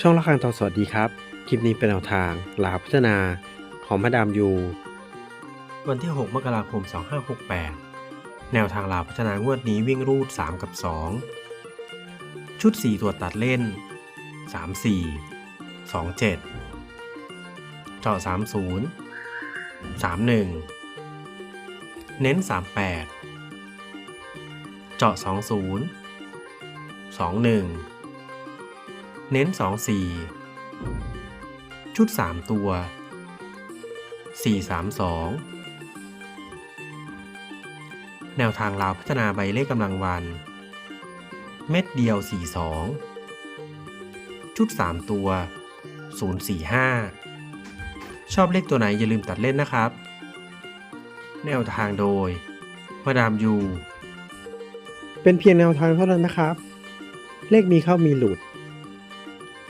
ช่องละครังทองสวัสดีครับ คลิปนี้เป็นแนวทางลาพัฒนาของมาดามยู วันที่ 6 มกราคม 2568 แนวทางลาพัฒนางวดนี้วิ่งรูด 3 กับ 2 ชุด 4 ตัวตัดเล่น 3 4 2 7 เจาะ30 31 เน้น 38 เจาะ20 21 เน้น 24 ชุด 3 ตัว 4 3 2 แนวทางลาวพัฒนาใบเลขกำลังวัน เม็ดเดียว 42 ชุด 3 ตัว 045 ชอบเลขตัวไหนอย่าลืมตัดเล่นนะครับ แนวทางโดย มาดามยู เป็นเพียงแนวทางเท่านั้นนะครับ เลขมีเข้ามีหลุด